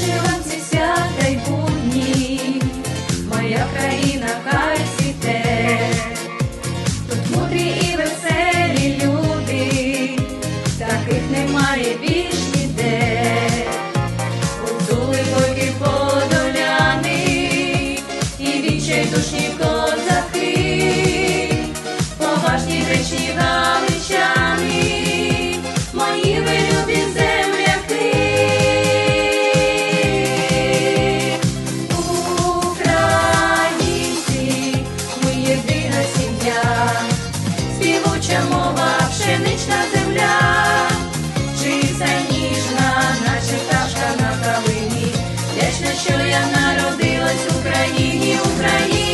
She runs співуча мова, пшенична земля, чиста ніжна, наче пташка на калині. Вдячна, що я народилась в Україні, українці,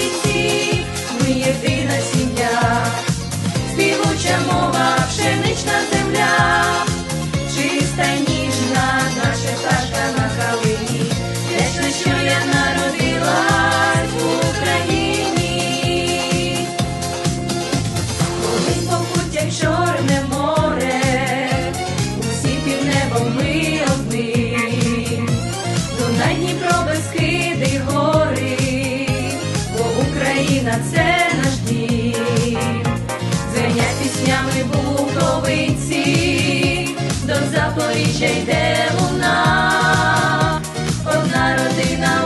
Дніпро, безхиди гори, бо Україна це наш дім. Звенять піснями буковиці, до Запоріжжя йде луна, одна родина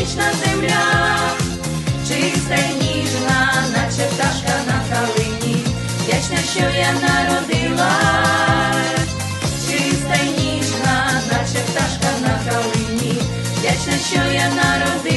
вічна земля, чиста й ніжна, наче пташка на калині, вдячна, що я народила, чиста й ніжна, наче пташка на калині, вдячна, що я народила.